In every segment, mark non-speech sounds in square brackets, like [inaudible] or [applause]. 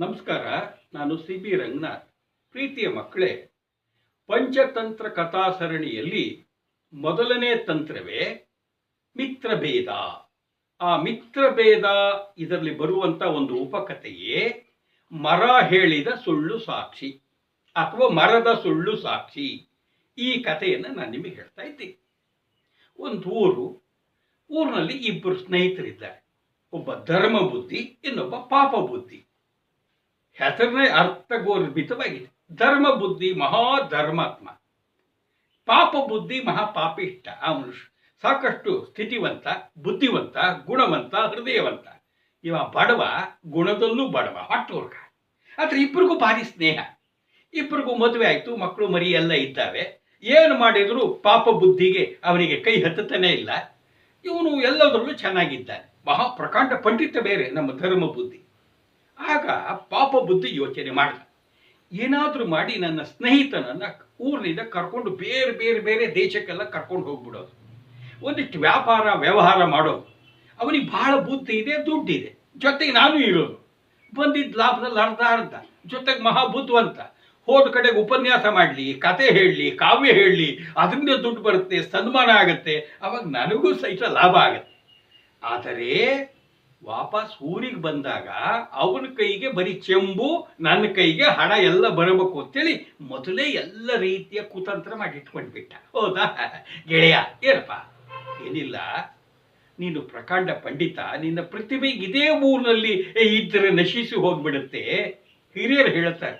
ನಮಸ್ಕಾರ, ನಾನು C B Ranganath. ಪ್ರೀತಿಯ ಮಕ್ಕಳೇ, ಪಂಚತಂತ್ರ ಕಥಾ ಸರಣಿಯಲ್ಲಿ ಮೊದಲನೇ ತಂತ್ರವೇ ಮಿತ್ರಭೇದ. ಆ ಮಿತ್ರಭೇದ ಇದರಲ್ಲಿ ಬರುವಂತ ಒಂದು ಉಪಕಥೆಯೇ ಮರ ಹೇಳಿದ ಸುಳ್ಳು ಸಾಕ್ಷಿ ಅಥವಾ ಮರದ ಸುಳ್ಳು ಸಾಕ್ಷಿ. ಈ ಕಥೆಯನ್ನು ನಾನು ನಿಮಗೆ ಹೇಳ್ತಾ ಇದ್ದೀನಿ. ಒಂದು ಊರು, ಊರಿನಲ್ಲಿ ಇಬ್ಬರು ಸ್ನೇಹಿತರಿದ್ದಾರೆ. ಒಬ್ಬ ಧರ್ಮ ಬುದ್ಧಿ, ಇನ್ನೊಬ್ಬ ಪಾಪ ಬುದ್ಧಿ. ಹೆಸರೇ ಅರ್ಥಗೋರ್ಭಿತವಾಗಿದೆ. ಧರ್ಮ ಬುದ್ಧಿ ಮಹಾ ಧರ್ಮಾತ್ಮ ಪಾಪ ಬುದ್ಧಿ ಮಹಾ ಆ ಮನುಷ್ಯ ಸಾಕಷ್ಟು ಸ್ಥಿತಿವಂತ, ಬುದ್ಧಿವಂತ, ಗುಣವಂತ, ಹೃದಯವಂತ. ಇವ ಬಡವ, ಗುಣದಲ್ಲೂ ಬಡವ ಹೊಟ್ಟೋರ್ಗ ಆದ್ರೆ ಇಬ್ಬರಿಗೂ ಭಾರಿ ಸ್ನೇಹ. ಇಬ್ಬರಿಗೂ ಮದುವೆ ಆಯ್ತು, ಮಕ್ಕಳು ಮರಿ ಎಲ್ಲ ಇದ್ದಾವೆ. ಏನು ಮಾಡಿದ್ರು ಪಾಪ ಬುದ್ಧಿಗೆ ಅವನಿಗೆ ಕೈ ಹತ್ತತನೇ ಇಲ್ಲ. ಇವನು ಎಲ್ಲದರಲ್ಲೂ ಚೆನ್ನಾಗಿದ್ದಾನೆ. ಮಹಾ ಪ್ರಕಾಂಡ ಪಂಡಿತ ಬೇರೆ ನಮ್ಮ ಧರ್ಮ ಬುದ್ಧಿ. ಆಗ ಪಾಪ ಬುದ್ಧಿ ಯೋಚನೆ ಮಾಡಿದ. ಏನಾದರೂ ಮಾಡಿ ನನ್ನ ಸ್ನೇಹಿತನನ್ನ ಊರಿನಿಂದ ಕರ್ಕೊಂಡು ಬೇರೆ ಬೇರೆ ಬೇರೆ ದೇಶಕ್ಕೆಲ್ಲ ಕರ್ಕೊಂಡು ಹೋಗ್ಬಿಡೋದು. ಒಂದಿಷ್ಟು ವ್ಯಾಪಾರ, ವ್ಯವಹಾರ ಮಾಡೋದು. ಅವನಿಗೆ ಬಹಳ ಬುದ್ಧಿ ಇದೆ, ದುಡ್ಡಿದೆ. ಜೊತೆಗೆ ನಾನು ಇರೋದು. ಬಂದಿದ್ದ ಲಾಭದಲ್ಲಿ ಅರ್ಧ ಅರ್ಧ, ಜೊತೆಗೆ ಮಹಾ ಬುದ್ಧಿವಂತ ಹೋದ ಕಡೆಗೆ ಉಪನ್ಯಾಸ ಮಾಡಲಿ, ಕತೆ ಹೇಳಲಿ ಕಾವ್ಯ ಹೇಳಲಿ ಅದರಿಂದ ದುಡ್ಡು ಬರುತ್ತೆ, ಸನ್ಮಾನ ಆಗುತ್ತೆ. ಅವಾಗ ನನಗೂ ಸಹಿತ ಲಾಭ ಆಗುತ್ತೆ. ಆದರೆ ವಾಪಸ್ ಊರಿಗೆ ಬಂದಾಗ ಅವನ ಕೈಗೆ ಬರೀ ಚೆಂಬು, ನನ್ನ ಕೈಗೆ ಹಣ ಎಲ್ಲ ಬರಬೇಕು ಅಂತೇಳಿ ಮೊದಲೇ ಎಲ್ಲ ರೀತಿಯ ಕುತಂತ್ರ ಮಾಡಿಟ್ಕೊಂಡ್ಬಿಟ್ಟ ಹೌದಾ? ಗೆಳೆಯ, ಏನಪ್ಪ? ಏನಿಲ್ಲ. ನೀನು ಪ್ರಕಾಂಡ ಪಂಡಿತ, ನಿನ್ನ ಪ್ರತಿಭೆ ಇದೇ ಊರಿನಲ್ಲಿ ಇದ್ದರೆ ನಶಿಸಿ ಹೋಗ್ಬಿಡುತ್ತೆ. ಹಿರಿಯರು ಹೇಳ್ತಾರೆ,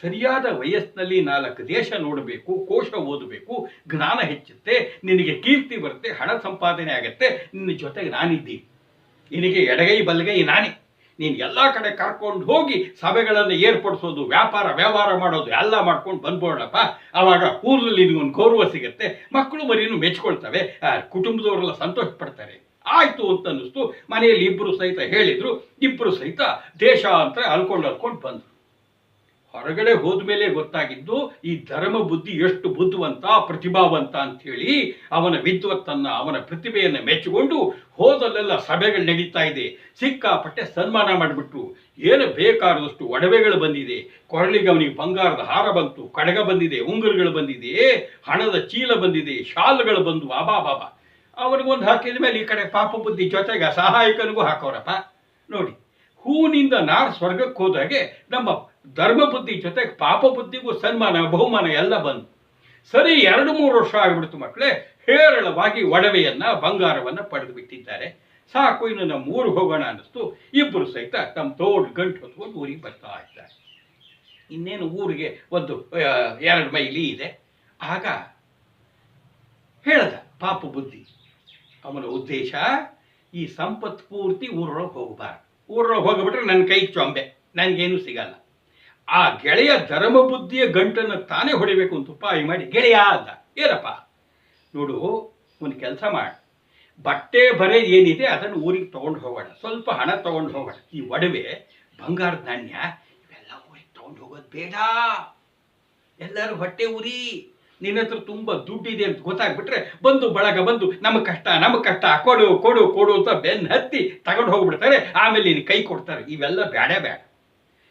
ಸರಿಯಾದ ವಯಸ್ಸಿನಲ್ಲಿ ನಾಲ್ಕು ದೇಶ ನೋಡಬೇಕು, ಕೋಶ ಓದಬೇಕು, ಜ್ಞಾನ ಹೆಚ್ಚುತ್ತೆ, ನಿನಗೆ ಕೀರ್ತಿ ಬರುತ್ತೆ, ಹಣ ಸಂಪಾದನೆ ಆಗುತ್ತೆ, ನಿನ್ನ ಜೊತೆಗೆ ನಾನಿದ್ದೀನಿ. ನಿನಗೆ ಎಡಗೈ ಬಲಗೈ ನಾನೇ. ನೀನು ಎಲ್ಲ ಕಡೆ ಕರ್ಕೊಂಡು ಹೋಗಿ ಸಭೆಗಳನ್ನು ಏರ್ಪಡಿಸೋದು, ವ್ಯಾಪಾರ, ವ್ಯವಹಾರ ಮಾಡೋದು ಎಲ್ಲ ಮಾಡ್ಕೊಂಡು ಬಂದ್ಬೋಡಪ್ಪ ಆವಾಗ ಊರಲ್ಲಿ ನಿನಗೊಂದು ಗೌರವ ಸಿಗುತ್ತೆ, ಮಕ್ಕಳು ಮರಿನೂ ಮೆಚ್ಕೊಳ್ತವೆ ಕುಟುಂಬದವರೆಲ್ಲ ಸಂತೋಷ ಪಡ್ತಾರೆ ಆಯ್ತು ಅಂತ ಅನ್ನಿಸ್ತು ಮನೆಯಲ್ಲಿ ಇಬ್ಬರು ಸಹಿತ ಹೇಳಿದರು. ಇಬ್ಬರು ಸಹಿತ ದೇಶ ಅಂತ ಅಲ್ಕೊಂಡು ಅಲ್ಕೊಂಡು ಬಂದ್ರು. ಹೊರಗಡೆ ಹೋದ್ಮೇಲೆ ಗೊತ್ತಾಗಿದ್ದು, ಈ ಧರ್ಮ ಬುದ್ಧಿ ಎಷ್ಟು ಬುದ್ಧಿವಂತ, ಪ್ರತಿಭಾವಂತ ಅಂತ ಹೇಳಿ ಅವನ ವಿದ್ವತ್ತನ್ನ ಅವನ ಪ್ರತಿಭೆಯನ್ನು ಮೆಚ್ಚಿಕೊಂಡು ಹೋದಲ್ಲೆಲ್ಲ ಸಭೆಗಳು ನಡೀತಾ ಇದೆ. ಸಿಕ್ಕಾಪಟ್ಟೆ ಸನ್ಮಾನ ಮಾಡಿಬಿಟ್ರು. ಏನು ಬೇಕಾದಷ್ಟು ಒಡವೆಗಳು ಬಂದಿದೆ. ಕೊರಳಿಗೆ ಅವನಿಗೆ ಬಂಗಾರದ ಹಾರ ಬಂತು, ಕಡಗ ಬಂದಿದೆ, ಉಂಗುರುಗಳು ಬಂದಿದೆ, ಹಣದ ಚೀಲ ಬಂದಿದೆ, ಶಾಲುಗಳು ಬಂದು ಅಬಾ ಬಾಬಾ ಅವನಿಗೊಂದು ಹಾಕಿದ ಮೇಲೆ ಈ ಕಡೆ ಪಾಪ ಬುದ್ಧಿ ಜೊತೆಗೆ ಸಹಾಯಕನಿಗೂ ಹಾಕೋರಪ್ಪ. ನೋಡಿ. ಹೂವಿನಿಂದ ನಾರು ಸ್ವರ್ಗಕ್ಕೆ ಹೋದಾಗೆ ನಮ್ಮ ಧರ್ಮ ಬುದ್ಧಿ ಜೊತೆಗೆ ಪಾಪ ಬುದ್ಧಿಗೂ ಸನ್ಮಾನ, ಬಹುಮಾನ ಎಲ್ಲ ಬಂತು. ಸರಿ, ಎರಡು ಮೂರು ವರ್ಷ ಆಗ್ಬಿಡ್ತು ಮಕ್ಕಳೇ, ಹೇರಳವಾಗಿ ಒಡವೆಯನ್ನ, ಬಂಗಾರವನ್ನ ಪಡೆದು ಬಿಟ್ಟಿದ್ದಾರೆ. ಸಾಕು, ಇನ್ನು ನಮ್ಮ ಊರಿಗೆ ಹೋಗೋಣ ಅನ್ನಿಸ್ತು. ಇಬ್ಬರು ಸಹಿತ ತಮ್ಮ ತೋಡ್ ಗಂಟು ಹೊತ್ಕೊಂಡು ಊರಿಗೆ ಬರ್ತಾ ಇದ್ದಾರೆ. ಇನ್ನೇನು ಊರಿಗೆ ಒಂದು ಎರಡು ಮೈಲಿ ಇದೆ. ಆಗ ಹೇಳ್ದ ಪಾಪ ಬುದ್ಧಿ, ಅವನ ಉದ್ದೇಶ, ಈ ಸಂಪತ್ ಪೂರ್ತಿ ಊರೊಳಗೆ ಹೋಗಬಾರ್ದು. ಊರೊಳಗೆ ಹೋಗಿಬಿಟ್ರೆ ನನ್ನ ಕೈಗೆ ಚೊಂಬೆ ನನಗೇನು ಸಿಗಲ್ಲ. ಆ ಗೆಳೆಯ ಧರ್ಮ ಬುದ್ಧಿಯ ಗಂಟನ್ನು ತಾನೇ ಹೊಡಿಬೇಕು ಅಂತ ಉಪಾಯ ಮಾಡಿ, ಗೆಳೆಯ ಅಂದ. ಏನಪ್ಪ? ನೋಡು, ಒಂದು ಕೆಲಸ ಮಾಡಿ. ಬಟ್ಟೆ ಬರೆ ಏನಿದೆ ಅದನ್ನು ಊರಿಗೆ ತೊಗೊಂಡು ಹೋಗೋಣ ಸ್ವಲ್ಪ ಹಣ ತೊಗೊಂಡು ಹೋಗೋಣ ಈ ಒಡವೆ, ಬಂಗಾರದ ನಾಣ್ಯ, ಇವೆಲ್ಲ ಊರಿಗೆ ತೊಗೊಂಡು ಹೋಗೋದು ಬೇಡ. ಎಲ್ಲರೂ ಹೊಟ್ಟೆ ಉರಿ. ನಿನ್ನ ಹತ್ರ ತುಂಬ ದುಡ್ಡಿದೆ ಅಂತ ಗೊತ್ತಾಗ್ಬಿಟ್ರೆ ಬಂದು ಬಳಗ ಬಂದು ನಮ್ಮ ಕಷ್ಟ ನಮ್ಮ ಕಷ್ಟ, ಕೊಡು ಕೊಡು ಕೊಡು ಅಂತ ಬೆನ್ನು ಹತ್ತಿ ತಗೊಂಡು ಹೋಗ್ಬಿಡ್ತಾರೆ. ಆಮೇಲೆ ನೀನು ಕೈ ಕೊಡ್ತಾರೆ. ಇವೆಲ್ಲ ಬೇಡ ಬೇಡ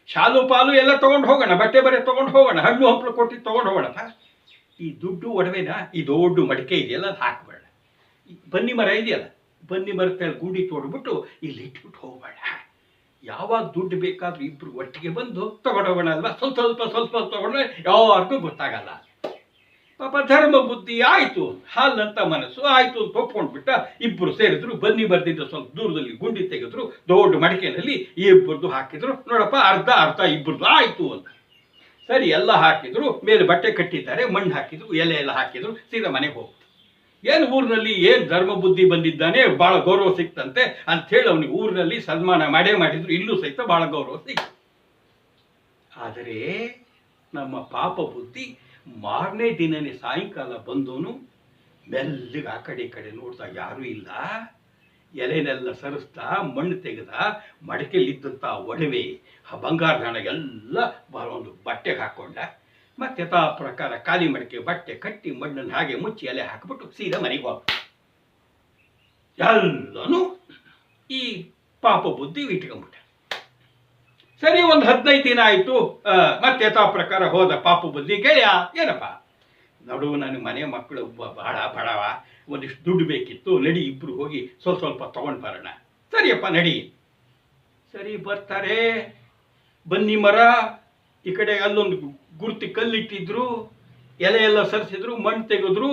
ಶಾಲು, ಪಾಲು ಎಲ್ಲ ತಗೊಂಡು ಹೋಗೋಣ, ಬಟ್ಟೆ ಬರೆ ತಗೊಂಡು ಹೋಗೋಣ, ಹಣ್ಣು, ಹಂಪಲು ಕೊಟ್ಟು ತಗೊಂಡು ಹೋಗೋಣಪ್ಪ ಈ ದುಡ್ಡು ಒಡವೆನ, ಈ ದೊಡ್ಡ ಮಡಿಕೆ ಇದೆಯಲ್ಲ, ಅದು ಹಾಕಬೇಡ. ಬನ್ನಿ ಮರ ಇದೆಯಲ್ಲ, ಬನ್ನಿ ಮರದ ಗೂಡಿ ತೋಡ್ಬಿಟ್ಟು ಇಲ್ಲಿ ಇಟ್ಬಿಟ್ಟು ಹೋಗಬೇಡ. ಯಾವಾಗ ದುಡ್ಡು ಬೇಕಾದ್ರೂ ಇಬ್ರು ಒಟ್ಟಿಗೆ ಬಂದು ತಗೊಂಡೋಗೋಣ ಅಲ್ವಾ? ಸ್ವಲ್ಪ ಸ್ವಲ್ಪ ಸ್ವಲ್ಪ ತಗೊಂಡ್ರೆ ಯಾರಿಗೂ ಗೊತ್ತಾಗಲ್ಲ. ಪಾಪ ಧರ್ಮ ಬುದ್ಧಿ ಆಯಿತು ಹಾಲಂತ ಮನಸ್ಸು ಆಯಿತು ಅಂತ ಒಪ್ಕೊಂಡ್ಬಿಟ್ಟ ಇಬ್ಬರು ಸೇರಿದ್ರು, ಬನ್ನಿ ಬರ್ದಿದ್ದ ಸ್ವಲ್ಪ ದೂರದಲ್ಲಿ ಗುಂಡಿ ತೆಗೆದ್ರು, ದೊಡ್ಡ ಮಡಿಕೆನಲ್ಲಿ ಇಬ್ಬರದ್ದು ಹಾಕಿದ್ರು. ನೋಡಪ್ಪ, ಅರ್ಧ ಅರ್ಧ ಇಬ್ಬರದ್ದು ಆಯಿತು ಅಂತ. ಸರಿ, ಎಲ್ಲ ಹಾಕಿದ್ರು, ಮೇಲೆ ಬಟ್ಟೆ ಕಟ್ಟಿದ್ದಾರೆ, ಮಣ್ಣು ಹಾಕಿದ್ರು, ಎಲೆ ಎಲ್ಲ ಹಾಕಿದ್ರು, ಸೀದಾ ಮನೆಗೆ ಹೋಗ್ತು ಏನು ಊರಿನಲ್ಲಿ ಏನು ಧರ್ಮ ಬುದ್ಧಿ ಬಂದಿದ್ದಾನೆ ಭಾಳ ಗೌರವ ಸಿಕ್ತಂತೆ ಅಂಥೇಳಿ ಅವನಿಗೆ ಊರಿನಲ್ಲಿ ಸನ್ಮಾನ ಮಾಡೇ ಮಾಡಿದ್ರು, ಇಲ್ಲೂ ಸಹಿತ ಭಾಳ ಗೌರವ ಸಿಕ್ತು. ಆದರೆ ನಮ್ಮ ಪಾಪ ಬುದ್ಧಿ ಮಾರನೇ ದಿನನೇ ಸಾಯಂಕಾಲ ಬಂದವನು ಮೆಲ್ಲಿಗೆ ಆ ಕಡೆ ಕಡೆ ನೋಡ್ತಾ ಯಾರೂ ಇಲ್ಲ. ಎಲೆನೆಲ್ಲ ಸರಿಸ್ತಾ, ಮಣ್ಣು ತೆಗೆದ ಮಡಕೆಯಲ್ಲಿದ್ದಂಥ ಒಡವೆ, ಆ ಬಂಗಾರದ ಹಣ ಎಲ್ಲ ಒಂದು ಬಟ್ಟೆಗೆ ಹಾಕ್ಕೊಂಡ. ಮತ್ತೆ ತಾ ಪ್ರಕಾರ ಖಾಲಿ ಮಡಕೆ ಬಟ್ಟೆ ಕಟ್ಟಿ ಮಣ್ಣನ್ನು ಹಾಗೆ ಮುಚ್ಚಿ ಎಲೆ ಹಾಕಿಬಿಟ್ಟು ಸೀದಾ ಮನೆಗೆ ಹೋಗ ಎಲ್ಲನೂ ಈ ಪಾಪ ಬುದ್ಧಿ ಇಟ್ಕೊಂಡ್ಬಿಟ್ಟ. ಸರಿ, ಒಂದು ಹದಿನೈದು ದಿನ ಆಯಿತು. ಮತ್ತೆ ಯಥಾ ಪ್ರಕಾರ ಹೋದ ಪಾಪು ಬುದ್ಧಿ ಗೆಳೆಯ, ಏನಪ್ಪ? ನೋಡು ನನಗೆ ಮನೆ ಮಕ್ಕಳು ಬಹಳ ಬಡವ ಒಂದಿಷ್ಟು ದುಡ್ಡು ಬೇಕಿತ್ತು. ನಡಿ, ಇಬ್ರು ಹೋಗಿ ಸ್ವಲ್ಪ ಸ್ವಲ್ಪ ತಗೊಂಡು ಬರೋಣ. ಸರಿಯಪ್ಪ, ನಡಿ. ಸರಿ, ಬರ್ತಾರೆ. ಬನ್ನಿ ಮರ. ಈ ಕಡೆ ಅಲ್ಲೊಂದು ಗುರ್ತಿ ಕಲ್ಲಿಟ್ಟಿದ್ರು. ಎಲೆ ಎಲ್ಲ ಸರಿಸಿದ್ರು, ಮಣ್ಣು ತೆಗೆದ್ರು.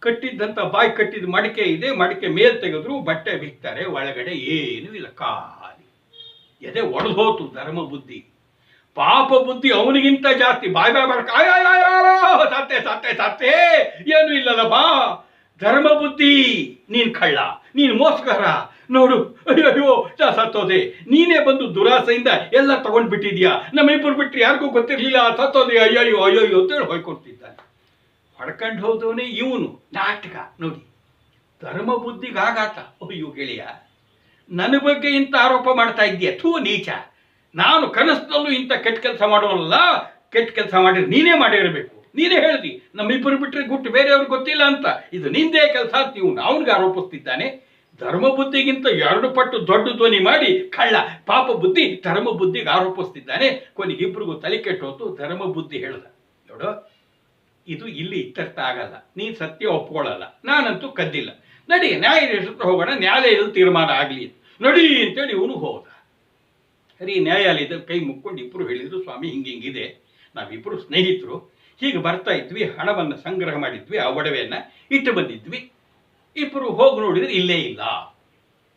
ಕಟ್ಟಿದ್ದಂಥ ಬಾಯಿ ಕಟ್ಟಿದ ಮಡಿಕೆ ಇದೆ. ಮಡಿಕೆ ಮೇಲೆ ತೆಗೆದ್ರು. ಬಟ್ಟೆ ಬಿಕ್ತಾರೆ. ಒಳಗಡೆ ಏನೂ ಇಲ್ಲ. ಖಾಲಿ ಎದೆ ಒಡೆದು ಹೋತು ಧರ್ಮ ಬುದ್ಧಿ. ಪಾಪ ಬುದ್ಧಿ ಅವನಿಗಿಂತ ಜಾಸ್ತಿ. ಬಾಯ್ ಬಾಯ್ ಆಯ್ ಸತ್ತೆ ಸತ್ತೆ ಸತ್ತೆ. ಏನು ಇಲ್ಲಲ್ಲ ಬಾ ಧರ್ಮ ಬುದ್ಧಿ, ನೀನ್ ಕಳ್ಳ, ನೀನ್ ಮೋಸ್ಕರ ನೋಡು ಅಯ್ಯೋ ಅಯ್ಯೋ ಸತ್ತೋದೆ. ನೀನೇ ಬಂದು ದುರಾಸೆಯಿಂದ ಎಲ್ಲ ತಗೊಂಡ್ ಬಿಟ್ಟಿದ್ಯಾ ನಮ್ಮಿಬ್ಬರು ಬಿಟ್ರಿ ಯಾರಿಗೂ ಗೊತ್ತಿರ್ಲಿಲ್ಲ. ಸತ್ತೋದೆ ಅಯ್ಯೋ ಅಯ್ಯೋ ಅಯ್ಯೋ ಅಯ್ಯೋ ಅಂತೇಳಿ ಹೊಯ್ಕೊಡ್ತಿದ್ದಾನೆ ಹೊಡ್ಕೊಂಡು ಹೋದವನೇ ಇವನು. ನಾಟಕ, ನೋಡಿ. ಧರ್ಮ ಬುದ್ಧಿಗಾಗಾತ ಅಯ್ಯೋ, ಗೆಳೆಯ. ನನ್ನ ಬಗ್ಗೆ ಇಂಥ ಆರೋಪ ಮಾಡ್ತಾ ಇದ್ದೀಯ? ಥೂ, ನೀಚ. ನಾನು ಕನಸಿನಲ್ಲೂ ಇಂಥ ಕೆಟ್ಟ ಕೆಲಸ ಮಾಡೋಲ್ಲ ಕೆಟ್ಟ ಕೆಲಸ ಮಾಡಿ ನೀನೇ ಮಾಡಿರಬೇಕು. ನೀನೇ ಹೇಳ್ದಿ, ನಮ್ಮಿಬ್ಬರು ಬಿಟ್ಟರೆ ಗುಟ್ಟು ಬೇರೆಯವ್ರಿಗೆ ಗೊತ್ತಿಲ್ಲ ಅಂತ. ಇದು ನಿಂದೇ ಕೆಲಸ ಇವನು ಅವನಿಗೆ ಆರೋಪಿಸ್ತಿದ್ದಾನೆ. ಧರ್ಮ ಬುದ್ಧಿಗಿಂತ ಎರಡು ಪಟ್ಟು ದೊಡ್ಡ ಧ್ವನಿ ಮಾಡಿ ಕಳ್ಳ, ಪಾಪ ಬುದ್ಧಿ, ಧರ್ಮ ಬುದ್ಧಿಗೆ ಆರೋಪಿಸ್ತಿದ್ದಾನೆ. ಕೊನೆಗೆ ಇಬ್ಬರಿಗೂ ತಲೆ ಕೆಟ್ಟೋತು ಧರ್ಮ ಬುದ್ಧಿ ಹೇಳ್ದ. ನೋಡು, ಇದು ಇಲ್ಲಿ ಇತ್ಯರ್ಥ ಆಗಲ್ಲ. ನೀನು ಸತ್ಯ ಒಪ್ಕೊಳ್ಳಲ್ಲ. ನಾನಂತೂ ಕದ್ದಿಲ್ಲ. ನಡಿ ನ್ಯಾಯ ಹತ್ರ ಹೋಗೋಣ, ನ್ಯಾಯಾಲಯದಲ್ಲಿ ತೀರ್ಮಾನ ಆಗಲಿ ನಡಿ ಅಂತೇಳಿ ಇವನು ಹೋದ. ಸರಿ ನ್ಯಾಯಾಲಯದ ಕೈ ಮುಕ್ಕೊಂಡು ಇಬ್ಬರು ಹೇಳಿದರು, ಸ್ವಾಮಿ, ಹಿಂಗೆ ಹಿಂಗಿದೆ. ನಾವಿಬ್ಬರು ಸ್ನೇಹಿತರು. ಹೀಗೆ ಬರ್ತಾ ಇದ್ವಿ, ಹಣವನ್ನು ಸಂಗ್ರಹ ಮಾಡಿದ್ವಿ, ಆ ಒಡವೆಯನ್ನು ಇಟ್ಟು ಬಂದಿದ್ವಿ. ಇಬ್ಬರು ಹೋಗಿ ನೋಡಿದರೆ ಇಲ್ಲೇ ಇಲ್ಲ.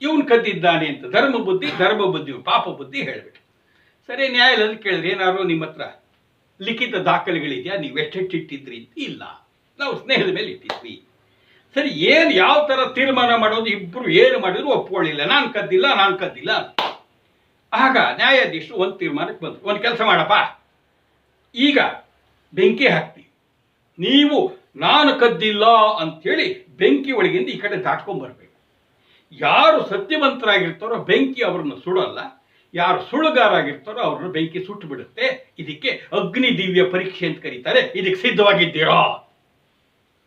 ಇವನು ಕದ್ದಿದ್ದಾನೆ ಅಂತ ಧರ್ಮ ಬುದ್ಧಿ ಧರ್ಮ ಬುದ್ಧಿ ಪಾಪ ಬುದ್ಧಿ ಹೇಳ್ಬಿಟ್ಟು ಸರಿ, ನ್ಯಾಯಾಲಯದಲ್ಲಿ ಕೇಳಿದ್ರೆ, ಏನಾದ್ರು ನಿಮ್ಮ ಹತ್ರ ಲಿಖಿತ ದಾಖಲೆಗಳಿದೆಯಾ? ನೀವು ಎಷ್ಟೆಷ್ಟು ಇಟ್ಟಿದ್ರಿ? ಅಂತ ಇಲ್ಲ. ನಾವು ಸ್ನೇಹದ ಮೇಲೆ ಇಟ್ಟಿದ್ವಿ. ಸರಿ, ಏನು ಯಾವ ಥರ ತೀರ್ಮಾನ ಮಾಡೋದು? ಇಬ್ಬರು ಏನು ಮಾಡಿದ್ರು ಒಪ್ಕೊಳ್ಳಿಲ್ಲ. ನಾನು ಕದ್ದಿಲ್ಲ ನಾನು ಕದ್ದಿಲ್ಲ. ಆಗ ನ್ಯಾಯಾಧೀಶರು ಒಂದು ತೀರ್ಮಾನಕ್ಕೆ ಬಂದರು. ಒಂದು ಕೆಲಸ ಮಾಡಪ್ಪ. ಈಗ ಬೆಂಕಿ ಹಾಕ್ತಿ. ನೀವು ನಾನು ಕದ್ದಿಲ್ಲ ಅಂಥೇಳಿ ಬೆಂಕಿ ಒಳಗಿಂದ ಈ ಕಡೆ ದಾಟ್ಕೊಂಡ್ಬರ್ಬೇಕು ಯಾರು ಸತ್ಯವಂತರಾಗಿರ್ತಾರೋ ಬೆಂಕಿ ಅವ್ರನ್ನ ಸುಡಲ್ಲ. ಯಾರು ಸುಳ್ಳುಗಾರಾಗಿರ್ತಾರೋ ಅವ್ರನ್ನ ಬೆಂಕಿ ಸುಟ್ಟು ಬಿಡುತ್ತೆ ಇದಕ್ಕೆ ಅಗ್ನಿ ದಿವ್ಯ ಪರೀಕ್ಷೆ ಅಂತ ಕರೀತಾರೆ. ಇದಕ್ಕೆ ಸಿದ್ಧವಾಗಿದ್ದೀರಾ?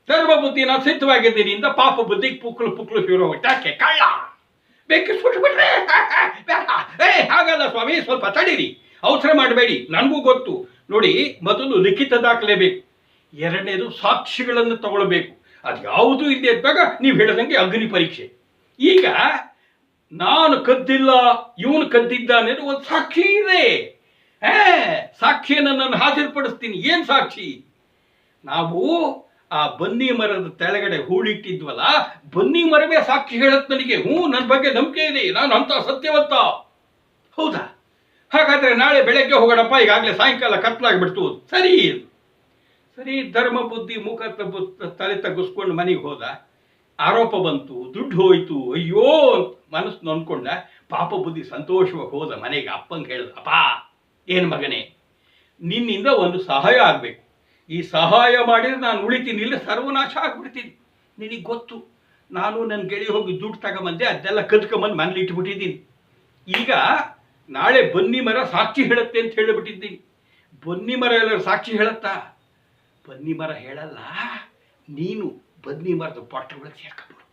ಸರ್ವ ಬುದ್ಧಿನ ನಾನು ಸಿದ್ಧವಾಗಿದ್ದೀನಿ ಅಂತ ಪಾಪ ಬುದ್ಧಿಗೆ ಪುಕ್ಲು ಪುಕ್ಲು ಶುರು ಯಾಕೆ? ಕಳ್ಳ ಬೆಂಕಿ ಸುಟ್ಬಿಟ್ರೆ ಏ, ಹಾಗಲ್ಲ ಸ್ವಾಮಿ, ಸ್ವಲ್ಪ ತಡೀರಿ. ಅವಸರ ಮಾಡಬೇಡಿ. ನನಗೂ ಗೊತ್ತು. ನೋಡಿ, ಮೊದಲು ಲಿಖಿತ ದಾಖಲೆ ಬೇಕು ಎರಡನೇದು ಸಾಕ್ಷಿಗಳನ್ನು ತಗೊಳ್ಬೇಕು. ಅದು ಯಾವುದೂ ಇಲ್ಲದೆ ಇದ್ದಾಗ ನೀವು ಹೇಳಿದಂಗೆ ಅಗ್ನಿ ಪರೀಕ್ಷೆ. ಈಗ ನಾನು ಕದ್ದಿಲ್ಲ, ಇವನು ಕದ್ದಿದ್ದಾನೆ ಒಂದು ಸಾಕ್ಷಿ ಇದೆ. ಸಾಕ್ಷಿಯನ್ನು ನಾನು ಹಾಜರುಪಡಿಸ್ತೀನಿ. ಏನು ಸಾಕ್ಷಿ? ನಾವು ಆ ಬನ್ನಿ ಮರದ ತೆಳಗಡೆ ಹೂಳಿಟ್ಟಿದ್ವಲ್ಲ, ಬನ್ನಿ ಮರವೇ ಸಾಕ್ಷಿ ಹೇಳತ್ ನನಗೆ. ಹ್ಞೂ ನನ್ನ ಬಗ್ಗೆ ನಂಬಿಕೆ ಇದೆ, ನಾನು ಅಂತ ಸತ್ಯವಂತ. ಹೌದಾ? ಹಾಗಾದ್ರೆ ನಾಳೆ ಬೆಳಗ್ಗೆ ಹೋಗೋಣಪ್ಪ, ಈಗಾಗಲೇ ಸಾಯಂಕಾಲ ಕತ್ಲಾಗ್ಬಿಡ್ತು. ಸರಿ. ಸರಿ, ಧರ್ಮ ಬುದ್ಧಿ, ಮುಖ ತಬ್ಬು ತಲೆ ತಗ್ಗಿಸ್ಕೊಂಡು ಮನೆಗೆ ಹೋದ. ಆರೋಪ ಬಂತು, ದುಡ್ಡು ಹೋಯ್ತು. ಅಯ್ಯೋ ಅಂತ ಮನಸ್ಸು ನೊಂದ್ಕೊಂಡ. ಪಾಪ ಬುದ್ಧಿ ಸಂತೋಷವಾಗಿ ಹೋದ ಮನೆಗೆ ಅಪ್ಪಂಗೆ ಹೇಳ್ದ, ಅಪ್ಪ, ಏನು ಮಗನೇ, ನಿನ್ನಿಂದ ಒಂದು ಸಹಾಯ ಆಗಬೇಕು. ಈ ಸಹಾಯ ಮಾಡಿದ್ರೆ ನಾನು ಉಳಿತೀನಿ. ಇಲ್ಲ ಸರ್ವನಾಶ ಆಗ್ಬಿಡ್ತೀನಿ. ನಿನಗೆ ಗೊತ್ತು, ನಾನು ನನ್ನ ಗೆಳೆಯ ಹೋಗಿ ದುಡ್ಡು ತಗೊಂಬಂದೆ, ಅದೆಲ್ಲ ಕದ್ಕೊಂಬಂದು ಮನೇಲಿ ಇಟ್ಬಿಟ್ಟಿದ್ದೀನಿ. ಈಗ ನಾಳೆ ಬನ್ನಿ ಮರ ಸಾಕ್ಷಿ ಹೇಳುತ್ತೆ ಅಂತ ಹೇಳಿಬಿಟ್ಟಿದ್ದೀನಿ. ಬನ್ನಿ ಮರ ಎಲ್ಲರೂ ಸಾಕ್ಷಿ ಹೇಳುತ್ತಾ? ಬನ್ನಿ ಮರ ಹೇಳಲ್ಲ, ನೀನು ಬನ್ನಿ ಮರದ ಪಾಠಗಳು ಒಳಗೆ ಸೇರ್ಕೊಂಬಿಡು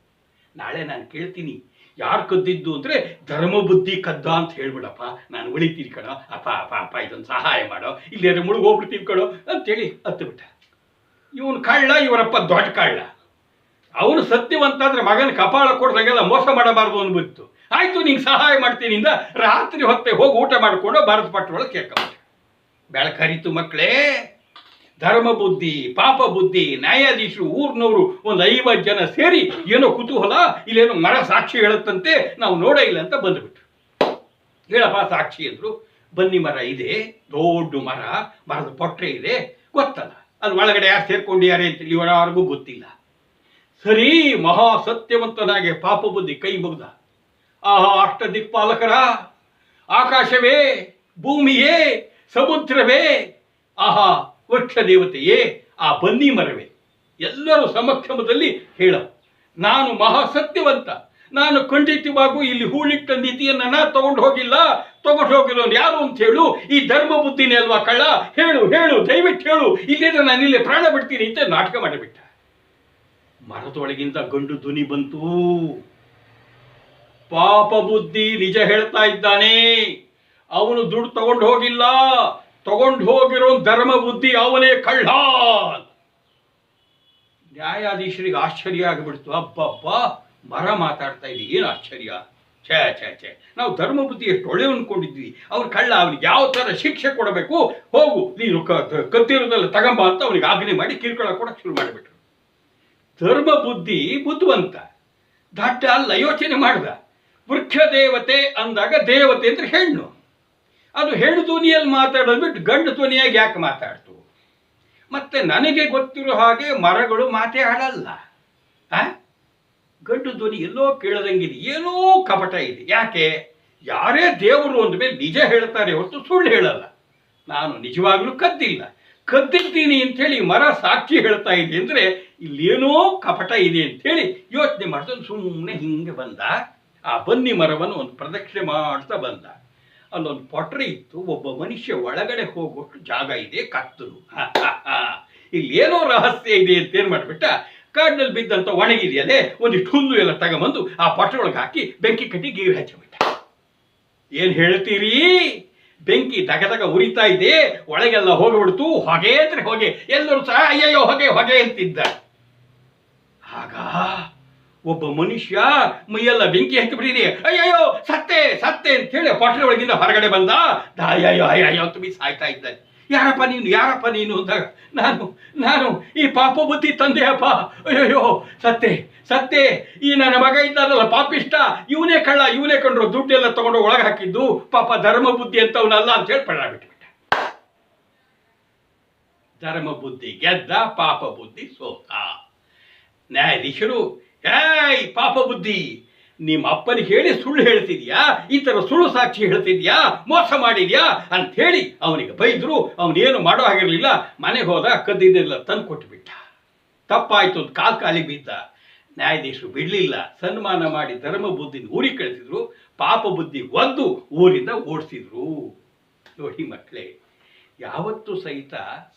ನಾಳೆ ನಾನು ಕೇಳ್ತೀನಿ. ಯಾರು ಕದ್ದಿದ್ದು ಅಂದರೆ ಧರ್ಮ ಬುದ್ಧಿ ಕದ್ದ ಅಂತ ಹೇಳ್ಬಿಡಪ್ಪ. ನಾನು ಉಳಿತೀನಿ ಕಣೋ. ಅಪ್ಪ ಅಪ್ಪ ಅಪ್ಪ, ಇದೊಂದು ಸಹಾಯ ಮಾಡೋ. ಇಲ್ಲಾದ್ರೆ ಮುಳುಗ್ ಹೋಗ್ಬಿಡ್ತೀವಿ ಕಣೋ ಅಂತೇಳಿ ಹತ್ತು ಬಿಟ್ಟ ಇವನು ಕಳ್ಳ, ಇವರಪ್ಪ ದೊಡ್ಡ ಕಳ್ಳ. ಅವನು ಸತ್ಯವಂತ ಅಂದ್ರೆ ಮಗನ ಕಪಾಳ ಕೊಡ್ದಂಗೆಲ್ಲ ಮೋಸ ಮಾಡಬಾರ್ದು ಅನ್ಬಿಟ್ಟು ಆಯಿತು, ನಿಂಗೆ ಸಹಾಯ ಮಾಡ್ತೀನಿ ಇಂದ ರಾತ್ರಿ ಹೊತ್ತೆ ಹೋಗಿ ಊಟ ಮಾಡಿಕೊಂಡು ಭಾರತ ಪಟ್ಟ ಒಳಗೆ ಕೇಳ್ಕೊಂಬಿಟ್ಟೆ ಬೆಳಕರಿತು ಮಕ್ಕಳೇ ಧರ್ಮ ಬುದ್ಧಿ, ಪಾಪ ಬುದ್ಧಿ, ನ್ಯಾಯಾಧೀಶರು, ಊರ್ನವರು ಒಂದು ಐವತ್ತು ಜನ ಸೇರಿ ಏನೋ ಕುತೂಹಲ, ಇಲ್ಲೇನೋ ಮರ ಸಾಕ್ಷಿ ಹೇಳುತ್ತಂತೆ ನಾವು ನೋಡೇ ಇಲ್ಲ ಅಂತ ಬಂದುಬಿಟ್ರು. ಹೇಳಪ್ಪ, ಸಾಕ್ಷಿ ಅಂದರು, ಬನ್ನಿ ಮರ ಇದೆ, ದೊಡ್ಡ ಮರ, ಮರದ ಪೊಟ್ರೆ ಇದೆ, ಗೊತ್ತಲ್ಲ, ಅದು ಒಳಗಡೆ ಯಾರು ಸೇರ್ಕೊಂಡಿದ್ದಾರೆ ಅಂತ ಇವರವರೆಗೂ ಗೊತ್ತಿಲ್ಲ. ಸರಿ ಮಹಾ ಸತ್ಯವಂತನಾಗೆ ಪಾಪ ಬುದ್ಧಿ ಕೈ ಮುಗ್ದ. ಆಹಾ, ಅಷ್ಟ ದಿಕ್ಪಾಲಕರ, ಆಕಾಶವೇ, ಭೂಮಿಯೇ, ಸಮುದ್ರವೇ, ಆಹಾ ವೃಕ್ಷ ದೇವತೆಯೇ, ಆ ಬನ್ನಿ ಮರವೇ. ಎಲ್ಲರೂ ಸಮಕ್ಷಮದಲ್ಲಿ ಹೇಳ. ನಾನು ಮಹಾ ಸತ್ಯವಂತ ನಾನು ಖಂಡಿತವಾಗೂ ಇಲ್ಲಿ ಹೂಳಿಟ್ಟ ನಿಧಿಯನ್ನು ನಾ ತಗೊಂಡು ಹೋಗಿಲ್ಲ. ತಗೊಂಡು ಹೋಗಿಲ್ಲ ಯಾರು ಅಂತ ಹೇಳು. ಈ ಧರ್ಮ ಬುದ್ಧಿನೇ ಅಲ್ವಾ ಕಳ್ಳ? ಹೇಳು ಹೇಳು, ದಯವಿಟ್ಟು ಹೇಳು. ಇಲ್ಲಿಂದ ನಾನು ಇಲ್ಲಿ ಪ್ರಾಣ ಬಿಡ್ತೀನಿ ಅಂತ ನಾಟಕ ಮಾಡಿಬಿಟ್ಟ. ಮರದೊಳಗಿಂದ ಗಂಡು ಧ್ವನಿ ಬಂತು. ಪಾಪ ಬುದ್ಧಿ ನಿಜ ಹೇಳ್ತಾ ಇದ್ದಾನೆ. ಅವನು ದುಡ್ಡು ತಗೊಂಡು ಹೋಗಿಲ್ಲ. ತಗೊಂಡು ಹೋಗಿರೋ ಧರ್ಮ ಬುದ್ಧಿ ಅವನೇ ಕಳ್ಳ ನ್ಯಾಯಾಧೀಶರಿಗೆ ಆಶ್ಚರ್ಯ ಆಗಿಬಿಡ್ತು. ಅಬ್ಬಬ್ಬ, ಮರ ಮಾತಾಡ್ತಾ ಇದ್ದೀವಿ ಏನು ಆಶ್ಚರ್ಯ? ಛೇ ಛೇ ಛೇ. ನಾವು ಧರ್ಮ ಬುದ್ಧಿ ಎಷ್ಟು ಒಳ್ಳೆ ಅನ್ಕೊಂಡಿದ್ವಿ ಅವ್ರು ಕಳ್ಳ, ಅವ್ನಿಗೆ ಯಾವ ಥರ ಶಿಕ್ಷೆ ಕೊಡಬೇಕು? ಹೋಗು, ನೀನು ಕತ್ತಿರೋದೆಲ್ಲ ತಗೊಂಬ ಅಂತ ಅವ್ನಿಗೆ ಆಜ್ಞೆ ಮಾಡಿ ಕಿರ್ಕೊಳ ಕೊಡಕ್ಕೆ ಶುರು ಮಾಡಿಬಿಟ್ರು. ಧರ್ಮ ಬುದ್ಧಿ ಬುದ್ಧಿವಂತ. ದಟ್ಟ ಅಲ್ಲ, ಯೋಚನೆ ಮಾಡ್ದ. ವೃಕ್ಷ ದೇವತೆ ಅಂದಾಗ ದೇವತೆ ಅಂದ್ರೆ ಹೆಣ್ಣು. ಅದು ಹೆಣ್ಣು ಧ್ವನಿಯಲ್ಲಿ ಮಾತಾಡೋದು ಬಿಟ್ಟು ಗಂಡು ಧ್ವನಿಯಾಗಿ ಯಾಕೆ ಮಾತಾಡ್ತು? ಮತ್ತೆ ನನಗೆ ಗೊತ್ತಿರೋ ಹಾಗೆ ಮರಗಳು ಮಾತೇ ಆಡಲ್ಲ. ಆ? ಗಂಡು ಧ್ವನಿ ಎಲ್ಲೋ ಕೇಳದಂಗಿದೆ, ಏನೋ ಕಪಟ ಇದೆ. ಯಾಕೆ? ಯಾರೇ ದೇವರು ಅಂದಮೇಲೆ ನಿಜ ಹೇಳ್ತಾರೆ ಹೊರತು ಸುಳ್ಳು ಹೇಳಲ್ಲ. ನಾನು ನಿಜವಾಗ್ಲೂ ಕದ್ದಿಲ್ಲ. ಕದ್ದಿದ್ದೀನಿ ಅಂಥೇಳಿ ಮರ ಸಾಕ್ಷಿ ಹೇಳ್ತಾ ಇದೆ ಅಂದ್ರೆ ಇಲ್ಲೇನೋ ಕಪಟ ಇದೆ ಅಂಥೇಳಿ ಯೋಚನೆ ಮಾಡ್ತಾನೆ ಸುಮ್ಮನೆ ಹಿಂಗೆ ಬಂದ. ಆ ಬನ್ನಿ ಮರವನ್ನು ಒಂದು ಪ್ರದಕ್ಷಿಣೆ ಮಾಡ್ತಾ ಬಂದ. ಅಲ್ಲೊಂದು ಪೊಟ್ರಿ ಇತ್ತು, ಒಬ್ಬ ಮನುಷ್ಯ ಒಳಗಡೆ ಹೋಗೋಷ್ಟು ಜಾಗ ಇದೆ, ಕತ್ತಲು. [laughs] ಇಲ್ಲಿ ಏನೋ ರಹಸ್ಯ ಇದೆ ಅಂತ ಏನು ಮಾಡ್ಬಿಟ್ಟ? ಕಾಡಿನಲ್ಲಿ ಬಿದ್ದಂತ ಒಣಗಿದೆಯಲ್ಲೇ, ಒಂದಿಷ್ಟು ಹುಲ್ಲು ಎಲ್ಲ ತಗೊಂಬಂದು ಆ ಪೊಟ್ರಿ ಒಳಗೆ ಹಾಕಿ ಬೆಂಕಿ ಕಟ್ಟಿ ಗೀರು ಹಚ್ಚಿಬಿಟ್ಟ. ಏನು ಹೇಳ್ತೀರಿ? ಬೆಂಕಿ ದಗ ದಗ ಉರಿತಾ ಇದೆ, ಒಳಗೆಲ್ಲ ಹೋಗಿಬಿಡ್ತು, ಹೊಗೆ ಅಂದ್ರೆ ಹೊಗೆ. ಎಲ್ಲರೂ ಸಹ, ಅಯ್ಯಯ್ಯೋ, ಹೊಗೆ ಹೊಗೆ ಅಂತಿದ್ದ. ಆಗ ಒಬ್ಬ ಮನುಷ್ಯ ಮೈಯೆಲ್ಲ ಬೆಂಕಿ ಹತ್ತಿಬಿಟ್ಟಿದೆ ಅಯ್ಯಯ್ಯೋ, ಸತ್ತೆ ಸತ್ತೆ ಅಂತ ಹೇಳಿ ಪೊಟ್ರೆ ಒಳಗಿಂದ ಹೊರಗಡೆ ಬಂದ. ಅಯ್ಯಯ್ಯೋ ಅಯ್ಯಯ್ಯೋ ಅಂತ ಸಾಯ್ತಾ ಇದ್ದಾನೆ. ಯಾರಪ್ಪ ನೀನು ಯಾರಪ್ಪ ನೀನು ಅಂತ ನಾನು ನಾನು ಈ ಪಾಪ ಬುದ್ಧಿ ತಂದೆಯಪ್ಪ. ಅಯ್ಯಯ್ಯೋ, ಸತ್ತೆ ಸತ್ತೆ, ಈ ನನ್ನ ಮಗ ಇದ್ದಾನಲ್ಲ, ಪಾಪಿಷ್ಟ. ಇವನೇ ಕಳ್ಳ, ಇವನೇ ಕಂಡ್ರು ದುಡ್ಡೆಲ್ಲ ತಗೊಂಡು ಒಳಗೆ ಹಾಕಿದ್ದು. ಪಾಪ ಧರ್ಮ ಬುದ್ಧಿ ಅಂತವನಲ್ಲ ಅಂತ ಹೇಳಿ ಪಡ ಧರ್ಮ ಬುದ್ಧಿ ಗೆದ್ದ, ಪಾಪ ಬುದ್ಧಿ ಸೋತ. ನ್ಯಾಯಾಧೀಶರು ಏಯ್, ಪಾಪ ಬುದ್ಧಿ. ನಿಮ್ಮ ಅಪ್ಪನಿಗೆ ಹೇಳಿ ಸುಳ್ಳು ಹೇಳ್ತಿದ್ಯಾ? ಈ ಥರ ಸುಳ್ಳು ಸಾಕ್ಷಿ ಹೇಳ್ತಿದ್ಯಾ? ಮೋಸ ಮಾಡಿದ್ಯಾ? ಅಂತ ಹೇಳಿ ಅವನಿಗೆ ಬೈದ್ರು, ಅವನೇನು ಮಾಡೋ ಹಾಗಿರಲಿಲ್ಲ. ಮನೆಗೆ ಹೋದ, ಕದ್ದಿದ್ದೆಲ್ಲ ತಂದು ಕೊಟ್ಟುಬಿಟ್ಟ ತಪ್ಪಾಯ್ತು ಅಂತ ಕಾಲ್ ಕಾಲಿಗೆ ಬಿದ್ದ. ನ್ಯಾಯಾಧೀಶರು ಬಿಡಲಿಲ್ಲ. ಸನ್ಮಾನ ಮಾಡಿ ಧರ್ಮ ಬುದ್ಧಿನ ಊರಿಗೆ ಕಳಿಸಿದ್ರು. ಪಾಪ ಬುದ್ಧಿ ಒಂದು ಊರಿಂದ ಓಡಿಸಿದ್ರು. ನೋಡಿ ಮಕ್ಕಳೇ ಯಾವತ್ತೂ ಸಹಿತ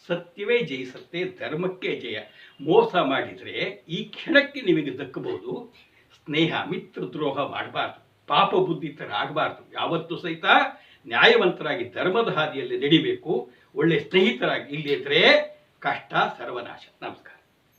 ಸತ್ಯವೇ ಜಯಿಸುತ್ತೆ, ಧರ್ಮಕ್ಕೆ ಜಯ. ಮೋಸ ಮಾಡಿದರೆ ಈ ಕ್ಷಣಕ್ಕೆ ನಿಮಗೆ ದಕ್ಕಬಹುದು. ಸ್ನೇಹ, ಮಿತ್ರ ದ್ರೋಹ ಮಾಡಬಾರ್ದು. ಪಾಪ ಬುದ್ಧಿ ಥರ ಆಗಬಾರ್ದು. ಯಾವತ್ತೂ ಸಹಿತ ನ್ಯಾಯವಂತರಾಗಿ ಧರ್ಮದ ಹಾದಿಯಲ್ಲಿ ನಡಿಬೇಕು. ಒಳ್ಳೆ ಸ್ನೇಹಿತರಾಗಿ ಇಲ್ಲಿದ್ರೆ ಕಷ್ಟ, ಸರ್ವನಾಶ. ನಮಸ್ಕಾರ.